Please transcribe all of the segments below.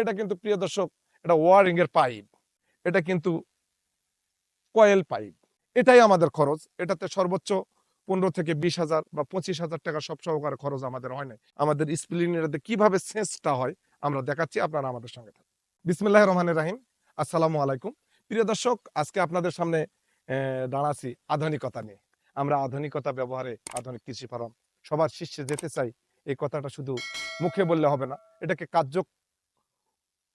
এটা কিন্তু, প্রিয় দর্শক, এটা ওয়ারিং এর পাইপ। এটা কিন্তু কয়েল পাইপ। এটাই আমাদের খরচ। এটাতে সর্বোচ্চ পনেরো থেকে বিশ হাজার বা পঁচিশ হাজার টাকা সব সহকারে খরচ আমাদের হয় না আমাদের স্প্লিনারতে কীভাবে সেন্সটা হয়, আমরা দেখাচ্ছি, আপনারা আমাদের সঙ্গে থাকুন। বিসমিল্লাহ রহমানের রাহিম। আসসালামু আলাইকুম। প্রিয় দর্শক, আজকে আপনাদের সামনে দাঁড়াচ্ছি আধুনিকতা নিয়ে। আমরা আধুনিকতা ব্যবহারে আধুনিক কৃষি ফার্ম সবার শীর্ষে যেতে চাই। এই কথাটা শুধু মুখে বললে হবে না, এটাকে কার্য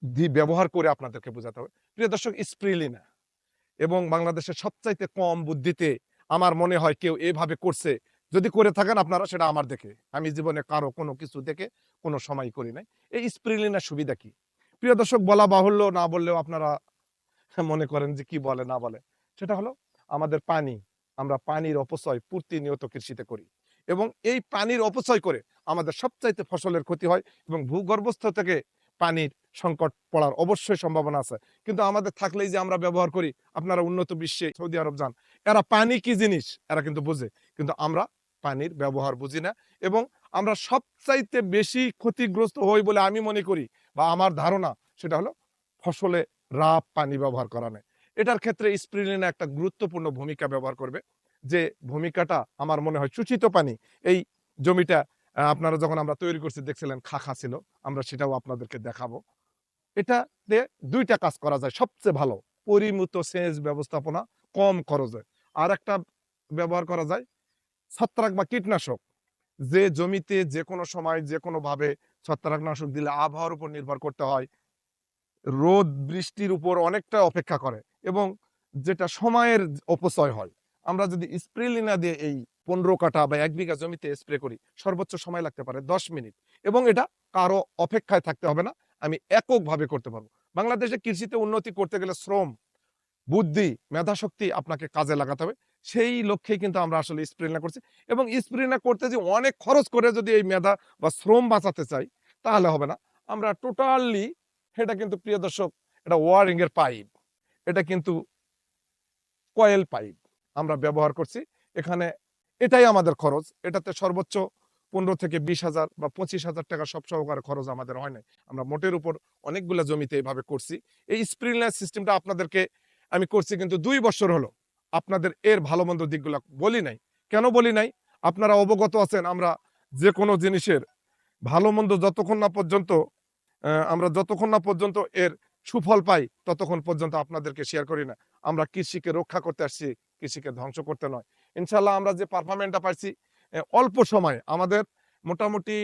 ব্যবহার করে আপনাদেরকে বোঝাতে হবে। প্রিয় দর্শক, স্প্রিলিনা এবং বাংলাদেশের সবচাইতে কম বুদ্ধিতে আমার মনে হয় কেউ এভাবে করছে। যদি করে থাকেন আপনারা, সেটা আমার দেখে। আমি জীবনে কারও কোনো কিছু দেখে কোনো সময় করি নাই। এই স্প্রিলিনার সুবিধা কি? প্রিয় দর্শক, বলা বাহুল্য না বললেও আপনারা মনে করেন যে কি বলে, না বলে। সেটা হলো আমাদের পানি। আমরা পানির অপচয় প্রতিনিয়ত কৃষিতে করি এবং এই পানির অপচয় করে আমাদের সবচাইতে ফসলের ক্ষতি হয় এবং ভূগর্ভস্থ থেকে পানির সংকট পড়ার অবশ্যই সম্ভাবনা আছে। কিন্তু আমাদের থাকলেই যে আমরা ব্যবহার করি, আপনারা উন্নত বিশ্বে, সৌদি আরব যান, এরা পানি কি জিনিস? এরা কিন্তু বোঝে। কিন্তু আমরা পানির ব্যবহার বুঝি না এবং আমরা সবচাইতে বেশি ক্ষতিগ্রস্ত হই বলে আমি মনে করি বা আমার ধারণা সেটা হলো ফসলে রাপ পানি ব্যবহার করা নেই এটার ক্ষেত্রে স্প্রিলিনা একটা গুরুত্বপূর্ণ ভূমিকা ব্যবহার করবে। যে ভূমিকাটা আমার মনে হয় চুচিত পানি, এই জমিটা আপনারা যখন আমরা তৈরি করছি, দেখছিলেন খাখা ছিল, আমরা সেটাও আপনাদেরকে দেখাবো। এটা দুইটা কাজ করা যায়। সবচেয়ে ভালো, পরিমিত সেচ ব্যবস্থাপনা কম খরচে। আর একটা ব্যবহার করা যায়, ছত্রাক বা কীটনাশক। যে জমিতে যে কোনো সময় যে কোনো ভাবে ছত্রাকনাশক দিলে আবহাওয়ার উপর নির্ভর করতে হয়। রোদ, বৃষ্টির উপর অনেকটা অপেক্ষা করে এবং যেটা সময়ের অপচয় হয়। আমরা যদি স্প্রেলিনা দিয়ে এই পনেরো কাঠা বা এক বিঘা জমিতে স্প্রে করি, সর্বোচ্চ সময় লাগতে পারে দশ মিনিট। এবং এটা কারও অপেক্ষায় থাকতে হবে না, আমি এককভাবে করতে পারব। বাংলাদেশে কৃষিতে উন্নতি করতে গেলে শ্রম, বুদ্ধি, মেধাশক্তি আপনাকে কাজে লাগাতে হবে। সেই লক্ষ্যেই কিন্তু আমরা আসলে স্প্রিনা করছি। এবং স্প্রিনা করতে যে অনেক খরচ করে যদি এই মেধা বা শ্রম বাঁচাতে চাই, তাহলে হবে না। আমরা টোটালি এটা কিন্তু প্রিয় দর্শক, এটা ওয়ারিং এর পাইপ এটা কিন্তু কয়েল পাইপ আমরা ব্যবহার করছি। এখানে এটাই আমাদের খরচ। এটাতে সর্বোচ্চ পনেরো থেকে বিশ হাজার বা পঁচিশ হাজার টাকা সব সহকারে খরচ আমাদের হয় নাই। আমরা মোটের উপর অনেকগুলো জমিতে এইভাবে করছি। এই স্প্রিনলার সিস্টেমটা আপনাদেরকে আমি করছি কিন্তু দুই বছর হলো। আপনাদের এর ভালো মন্দ দিকগুলো বলি নাই। কেন বলি নাই? আপনারা অবগত আছেন, আমরা যে কোনো জিনিসের ভালো মন্দ যতক্ষণ না পর্যন্ত আমরা যতক্ষণ না পর্যন্ত এর সুফল পাই, ততক্ষণ পর্যন্ত আপনাদেরকে শেয়ার করি না। আমরা কৃষিকে রক্ষা করতে আসছি, কৃষিকে ধ্বংস করতে নয়। ইনশাল্লাহ আমরা যে পারফরমেন্সটা পাইছি অল্প সময়, আমাদের মোটামুটি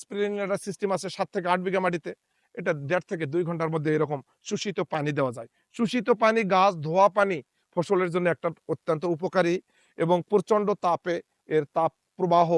স্প্রিংলার সিস্টেম আছে সাত থেকে আট বিঘা মাটিতে, এটা দেড় থেকে দুই ঘণ্টার মধ্যে এরকম শোষিত পানি দেওয়া যায়। শোষিত পানি, গাছ, ধোয়া পানি ফসলের জন্য একটা অত্যন্ত উপকারী এবং প্রচণ্ড তাপে এর তাপ প্রবাহ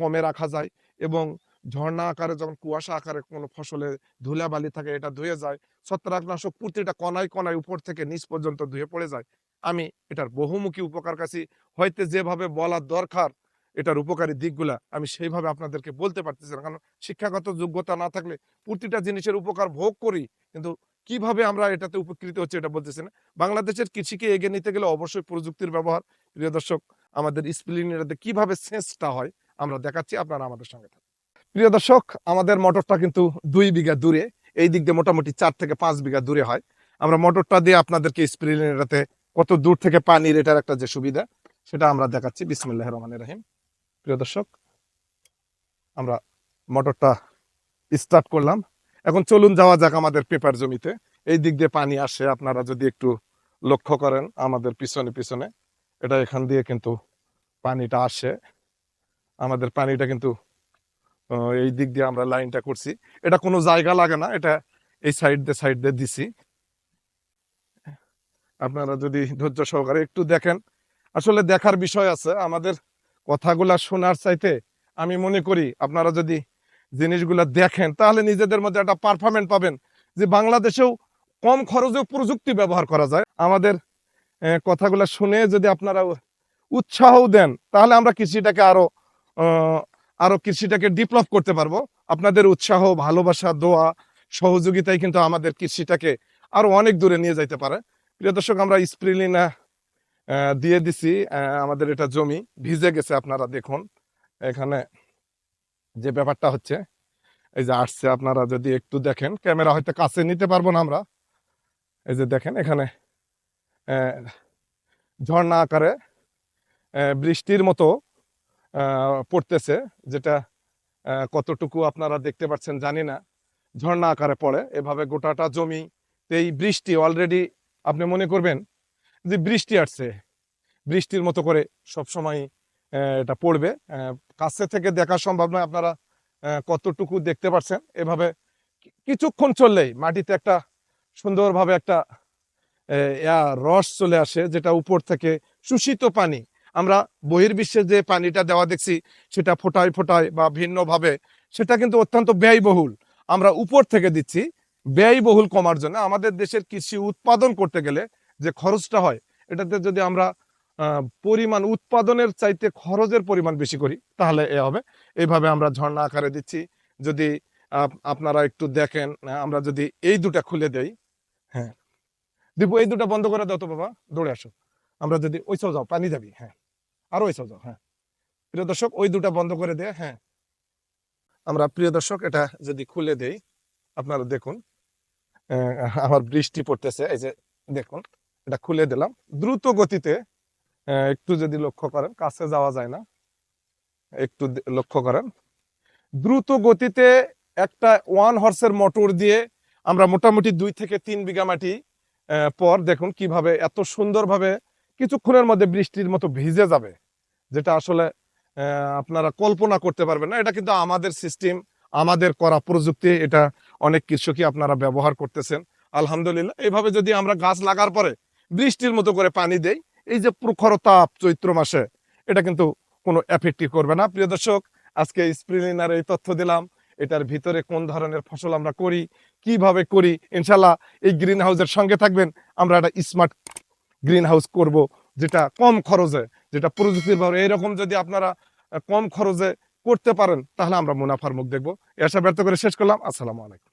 কমে রাখা যায় এবং ঝর্ণা আকারে যখন কুয়াশা আকারে কোনো ফসলে ধুলাবালি থাকে, এটা ধুয়ে যায়, ছত্রাকনাশক প্রতিটা কণায় কণায় উপর থেকে নিচ পর্যন্ত ধুয়ে পড়ে যায়। আমি এটার বহুমুখী উপকার কাছে। হয়তো যেভাবে বলার দরকার, এটার উপকারী দিকগুলা আমি সেইভাবে আপনাদেরকে বলতে পারতেছি না। কারণ শিক্ষাগত যোগ্যতা না থাকলে প্রতিটা জিনিসের উপকার ভোগ করি, কিন্তু কীভাবে আমরা এটাতে উপকৃত হচ্ছে এটা বলতেছি না। বাংলাদেশের কৃষিকে এগিয়ে নিতে গেলে অবশ্যই প্রযুক্তির ব্যবহার। প্রিয় দর্শক, আমাদের স্প্লিনারতে কীভাবে সেন্সটা হয়, আমরা দেখাচ্ছি, আপনারা আমাদের সঙ্গে থাকুন। প্রিয় দর্শক, আমাদের মোটরটা কিন্তু দুই বিঘা দূরে, এই দিক দিয়ে মোটামুটি চার থেকে পাঁচ বিঘা দূরে হয়। আমরা মোটরটা দিয়ে আপনাদেরকে স্প্লিনারতে কত দূর থেকে পানির এটার একটা যে সুবিধা, সেটা আমরা দেখাচ্ছি। বিসমুল্লাহ রহমান রাহিম। প্রিয় দর্শক, আমরা মোটরটা স্টার্ট করলাম। এখন চলুন যাওয়া যাক আমাদের পেপার জমিতে। এই দিক দিয়ে পানি আসে, আপনারা যদি একটু লক্ষ্য করেন আমাদের পিছনে পিছনে, এটা এখান দিয়ে কিন্তু পানিটা আসে। আমাদের পানিটা কিন্তু এই দিক দিয়ে আমরা লাইনটা করছি। এটা কোনো জায়গা লাগে না, এটা এই সাইড দিয়ে সাইড দিয়ে দিছি। আপনারা যদি ধৈর্য সহকারে একটু দেখেন। আসলে দেখার বিষয় আছে আমাদের কথাগুলা শোনার চাইতে আমি মনে করি আপনারা যদি জিনিসগুলা দেখেন তাহলে নিজেদের মধ্যে একটা পারফরমেন্ট পাবেন যে বাংলাদেশেও কম খরচেও প্রযুক্তি ব্যবহার করা যায়। আমাদের কথাগুলা শুনে যদি আপনারা উৎসাহ দেন তাহলে আমরা কৃষিটাকে আরও আহ, আরও কৃষিটাকে ডেভেলপ করতে পারব। আপনাদের উৎসাহ ভালোবাসা দোয়া সহযোগিতায় কিন্তু আমাদের কৃষিটাকে আরও অনেক দূরে নিয়ে যাইতে পারে। প্রিয় দর্শক, আমরা স্প্রিলিনা দিয়ে দিছি। আমাদের এটা জমি ভিজে গেছে আপনারা দেখুন। এখানে যে ব্যাপারটা হচ্ছে, এই যে আসছে আপনারা যদি একটু দেখেন, ক্যামেরা হয়তো কাছে নিতে পারব না আমরা। এই যে দেখেন, এখানে ঝর্ণা আকারে বৃষ্টির মতো পড়তেছে, যেটা কতটুকু আপনারা দেখতে পাচ্ছেন জানি না। ঝর্ণা আকারে পড়ে। এভাবে গোটাটা জমি এই বৃষ্টি অলরেডি আপনি মনে করবেন যে বৃষ্টি আসছে। বৃষ্টির মতো করে সব সময় এটা পড়বে। কাছে থেকে দেখা সম্ভব নয় আপনারা কতটুকু দেখতে পাচ্ছেন এভাবে কিছুক্ষণ চললেই মাটিতে একটা সুন্দরভাবে একটা রস চলে আসে, যেটা উপর থেকে শোষিত পানি। আমরা বহির্বিশ্বে যে পানিটা দেওয়া দেখছি, সেটা ফোটায় ফোটায় বা ভিন্নভাবে, সেটা কিন্তু অত্যন্ত ব্যয়বহুল। আমরা উপর থেকে দিচ্ছি ব্যয়বহুল কমার জন্য আমাদের দেশের কৃষি উৎপাদন করতে গেলে যে খরচটা হয়, এটাতে যদি আমরা পরিমাণ উৎপাদনের চাইতে খরচের পরিমাণ বেশি করি, তাহলে এ হবে। এইভাবে আমরা ঝর্ণা আকারে দিচ্ছি। যদি আপ- আপনারা একটু দেখেন আমরা যদি এই দুটা খুলে দেই হ্যাঁ। দীপু, এই দুটা বন্ধ করে দাও তো বাবা, দৌড়ে আসো। আমরা যদি ওই সব যাও, পানি যাবি হ্যাঁ। আরও ওই সব যাও হ্যাঁ। প্রিয় দর্শক, ওই দুটা বন্ধ করে দে হ্যাঁ। আমরা প্রিয় দর্শক, এটা যদি খুলে দেই, আপনারা দেখুন। আমার বৃষ্টি পড়তেছে। এই যে দেখুন, এটা খুলে দিলাম। দ্রুত গতিতে একটু যদি লক্ষ্য করেন, কাছে যাওয়া যায় না। একটু লক্ষ্য করেন। দ্রুত গতিতে একটা ওয়ান হর্সের মোটর দিয়ে আমরা মোটামুটি দুই থেকে তিন বিঘা মাটি পর দেখুন কীভাবে এত সুন্দরভাবে কিছুক্ষণের মধ্যে বৃষ্টির মতো ভিজে যাবে, যেটা আসলে আপনারা কল্পনা করতে পারবেন না। এটা কিন্তু আমাদের সিস্টেম আমাদের করা প্রযুক্তি, এটা অনেক কৃষকই আপনারা ব্যবহার করতেছেন। আলহামদুলিল্লাহ, এইভাবে যদি আমরা গাছ লাগার পরে বৃষ্টির মতো করে পানি দেই, এই যে প্রখর তাপ চৈত্র মাসে, এটা কিন্তু কোনো এফেক্টই করবে না। প্রিয় দর্শক, আজকে স্প্রিলিনার এই তথ্য দিলাম, এটার ভিতরে কোন ধরনের ফসল আমরা করি, কীভাবে করি ইনশাল্লাহ এই গ্রিন হাউসের সঙ্গে থাকবেন, আমরা একটা স্মার্ট গ্রিন হাউস করব, যেটা কম খরচে, যেটা প্রযুক্তির ভাবে এইরকম যদি আপনারা কম খরচে করতে পারেন তাহলে আমরা মুনাফার মুখ দেখব। এসে ব্যর্থ করে শেষ করলাম। আসসালামু আলাইকুম।